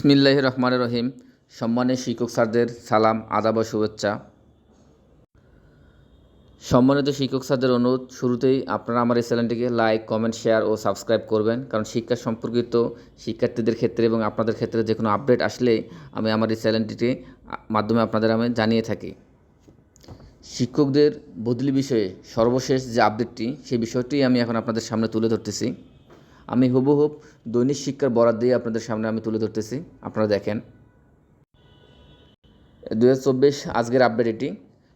ইসমিল্লাহ রহমান রহিম। সম্মানের শিক্ষক স্যারদের সালাম, আদাব ও শুভেচ্ছা। সম্মানিত শিক্ষক স্যারদের অনুরোধ, শুরুতেই আপনারা আমার এই চ্যানেলটিকে লাইক কমেন্ট শেয়ার ও সাবস্ক্রাইব করবেন। কারণ শিক্ষা সম্পর্কিত শিক্ষার্থীদের ক্ষেত্রে এবং আপনাদের ক্ষেত্রে যে কোনো আপডেট আসলে আমি আমার এই চ্যানেলটিতে মাধ্যমে আপনাদের আমি জানিয়ে থাকি। শিক্ষকদের বদলি বিষয়ে সর্বশেষ যে আপডেটটি সেই বিষয়টি আমি এখন আপনাদের সামনে তুলে ধরতেছি। আমি হুবহুব দৈনিক শিক্ষার বরাদ দিয়ে আপনাদের সামনে আমি তুলে ধরতেছি। আপনারা দেখেন। দু হাজার চব্বিশ আজকের আপডেট এটি।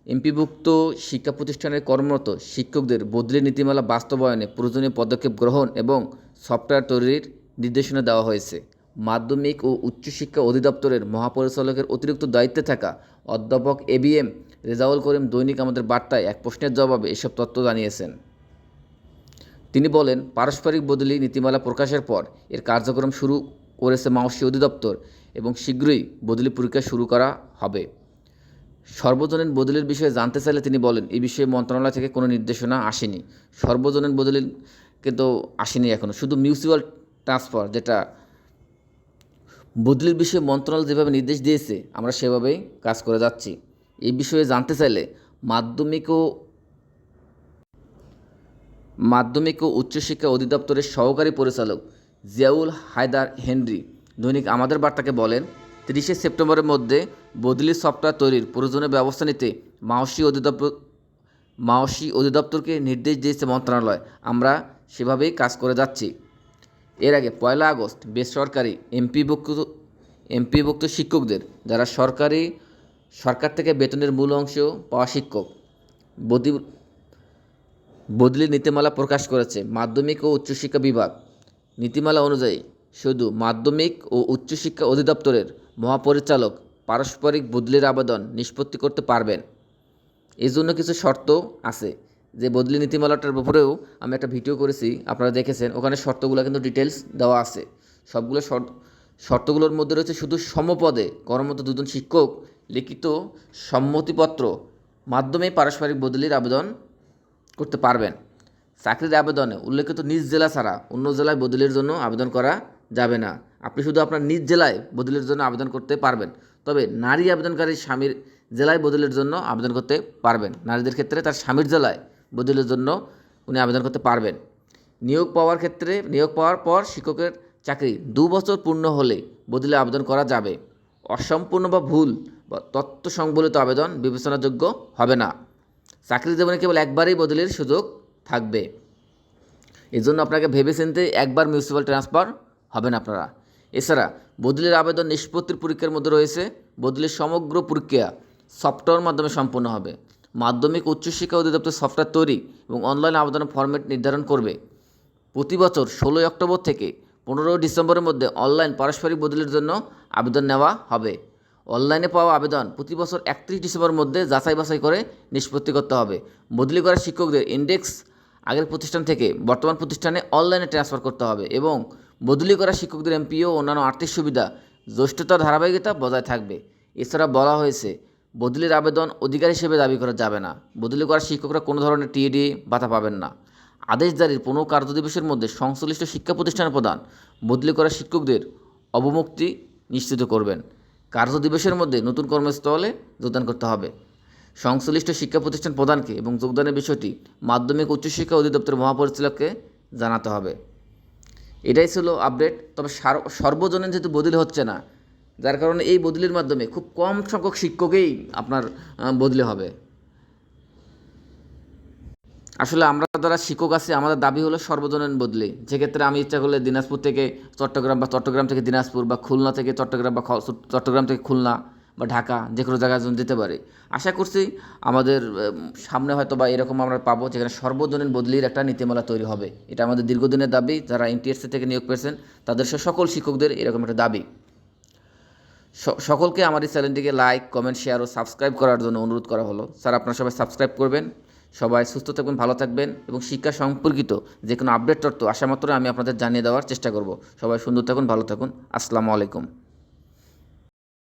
এমপিভুক্ত শিক্ষা প্রতিষ্ঠানের কর্মরত শিক্ষকদের বদলি নীতিমালা বাস্তবায়নে প্রয়োজনীয় পদক্ষেপ গ্রহণ এবং সফটওয়্যার তৈরির নির্দেশনা দেওয়া হয়েছে। মাধ্যমিক ও উচ্চশিক্ষা অধিদপ্তরের মহাপরিচালকের অতিরিক্ত দায়িত্বে থাকা অধ্যাপক এবিএম রেজাউল করিম দৈনিক আমাদের বার্তায় এক প্রশ্নের জবাবে এসব তথ্য জানিয়েছেন। তিনি বলেন, পারস্পরিক বদলি নীতিমালা প্রকাশের পর এর কার্যক্রম শুরু করেছে মাওসী অধিদপ্তর এবং শীঘ্রই বদলি পরীক্ষা শুরু করা হবে। সর্বজনীন বদলির বিষয়ে জানতে চাইলে তিনি বলেন এই বিষয়ে মন্ত্রণালয় থেকে কোনো নির্দেশনা আসেনি। সর্বজনীন বদলির কিন্তু আসেনি এখনও শুধু মিউচুয়াল ট্রান্সফার, যেটা বদলির বিষয়ে মন্ত্রণালয় যেভাবে নির্দেশ দিয়েছে, আমরা সেভাবেই কাজ করে যাচ্ছি। এই বিষয়ে জানতে চাইলে মাধ্যমিক ও মাধ্যমিক ও উচ্চশিক্ষা অধিদপ্তরের সহকারী পরিচালক জিয়াউল হায়দার হেনরি দৈনিক আমাদের বার্তাকে বলেন, তিরিশে সেপ্টেম্বরের মধ্যে বদলি সফটওয়্যার তৈরির প্রয়োজনীয় ব্যবস্থা নিতে মাওসি অধিদপ্তর, মাওসি অধিদপ্তরকে নির্দেশ দিয়েছে মন্ত্রণালয়। আমরা সেভাবেই কাজ করে যাচ্ছি। এর আগে পয়লা আগস্ট বেসরকারি এমপিভুক্ত এমপিভুক্ত শিক্ষকদের, যারা সরকারি, সরকার থেকে বেতনের মূল অংশ পাওয়া শিক্ষক বদি বদলি নীতিমালা প্রকাশ করেছে মাধ্যমিক ও উচ্চশিক্ষা বিভাগ। নীতিমালা অনুযায়ী, শুধু মাধ্যমিক ও উচ্চশিক্ষা অধিদপ্তরের মহাপরিচালক পারস্পরিক বদলির আবেদন নিষ্পত্তি করতে পারবেন। জন্য কিছু শর্ত আছে যে বদলি নীতিমালাটার ব্যাপারেও আমি একটা ভিডিও করেছি, আপনারা দেখেছেন। ওখানে শর্তগুলো কিন্তু ডিটেলস দেওয়া আছে। সবগুলো শর্ত, শর্তগুলোর মধ্যে রয়েছে শুধু সমপদে কর্মরত দুজন শিক্ষক লিখিত সম্মতিপত্র, মাধ্যমে পারস্পরিক বদলির আবেদন করতে পারবেন। চাকরির আবেদনে উল্লেখিত নিজ জেলা ছাড়া অন্য জেলায় বদলির জন্য আবেদন করা যাবে না। আপনি শুধু আপনার নিজ জেলায় বদলির জন্য আবেদন করতে পারবেন, তবে নারী আবেদনকারী স্বামীর জেলায় বদলির জন্য আবেদন করতে পারবেন। নারীদের ক্ষেত্রে তার স্বামীর জেলায় বদলির জন্য উনি আবেদন করতে পারবেন। নিয়োগ পাওয়ার ক্ষেত্রে, নিয়োগ পাওয়ার পর শিক্ষকের চাকরি দু বছর পূর্ণ হলে বদলে আবেদন করা যাবে। অসম্পূর্ণ বা ভুল বা তথ্য সংবলিত আবেদন বিবেচনাযোগ্য হবে না। চাকরি জীবনে কেবল একবারই বদলির সুযোগ থাকবে। এই জন্য আপনাকে ভেবেচিন্তে একবার মিউনিসিপ্যাল ট্রান্সফার হবেন আপনারা। এছাড়া বদলির আবেদন নিষ্পত্তির পরীক্ষার মধ্যে রয়েছে। বদলির সমগ্র প্রক্রিয়া সফটওয়্যার মাধ্যমে সম্পন্ন হবে। মাধ্যমিক উচ্চশিক্ষা অধিদপ্তর সফটওয়্যার তৈরি এবং অনলাইন আবেদনের ফরম্যাট নির্ধারণ করবে। প্রতি বছর ষোলোই অক্টোবর থেকে পনেরোই ডিসেম্বরের মধ্যে অনলাইন পারস্পরিক বদলির জন্য আবেদন নেওয়া হবে। অনলাইনে পাওয়া আবেদন প্রতি বছর একত্রিশ ডিসেম্বর মধ্যে যাচাই বাছাই করে নিষ্পত্তি করতে হবে। বদলি করা শিক্ষকদের ইন্ডেক্স আগের প্রতিষ্ঠান থেকে বর্তমান প্রতিষ্ঠানে অনলাইনে ট্রান্সফার করতে হবে এবং বদলি করা শিক্ষকদের এমপিও অন্যান্য আর্থিক সুবিধা, জ্যেষ্ঠতার ধারাবাহিকতা বজায় থাকবে। এছাড়া বলা হয়েছে, বদলির আবেদন অধিকার হিসেবে দাবি করা যাবে না। বদলি করা শিক্ষকরা কোনো ধরনের টিএডি ভাতা পাবেন না। আদেশ জারির পনেরো কার্যদিবসের মধ্যে সংশ্লিষ্ট শিক্ষা প্রতিষ্ঠান প্রদান বদলি করা শিক্ষকদের অবমুক্তি নিশ্চিত করবেন। কার্যদিবসের মধ্যে নতুন কর্মস্থলে যোগদান করতে হবে। সংশ্লিষ্ট শিক্ষা প্রতিষ্ঠান প্রধানকে এবং যোগদানের বিষয়টি মাধ্যমিক উচ্চশিক্ষা অধিদপ্তরের মহাপরিচালককে জানাতে হবে। এটাই ছিল আপডেট। তবে সার- সর্বজনীন যেহেতু বদলি হচ্ছে না, যার কারণে এই বদলির মাধ্যমে খুব কম সংখ্যক শিক্ষকেই আপনার বদলি হবে। আসলে আমরা যারা শিক্ষক আছি, আমাদের দাবি হলো সর্বজনীন বদলি। যেক্ষেত্রে আমি ইচ্ছা করলে দিনাজপুর থেকে চট্টগ্রাম বা চট্টগ্রাম থেকে দিনাজপুর বা খুলনা থেকে চট্টগ্রাম বা চট্টগ্রাম থেকে খুলনা বা ঢাকা যে কোনো জায়গায় যেন যেতে পারি। আশা করছি আমাদের সামনে হয়তো বা এরকম আমরা পাবো যেখানে সর্বজনীন বদলির একটা নীতিমালা তৈরি হবে। এটা আমাদের দীর্ঘদিনের দাবি। যারা এনটিএসসি থেকে নিয়োগ পেয়েছেন, তাদের সকল শিক্ষকদের এরকম একটা দাবি। সকলকে আমার এই চ্যানেলটিকে লাইক কমেন্ট শেয়ার ও সাবস্ক্রাইব করার জন্য অনুরোধ করা হলো। স্যার, আপনারা সবাই সাবস্ক্রাইব করবেন। সবাই সুস্থ থাকবেন, ভালো থাকবেন এবং শিক্ষা সম্পর্কিত যে কোনো আপডেট তথ্য আসা মাত্র আমি আপনাদের জানিয়ে দেওয়ার চেষ্টা করব। সবাই সুন্দর থাকুন, ভালো থাকুন। আসসালামু আলাইকুম।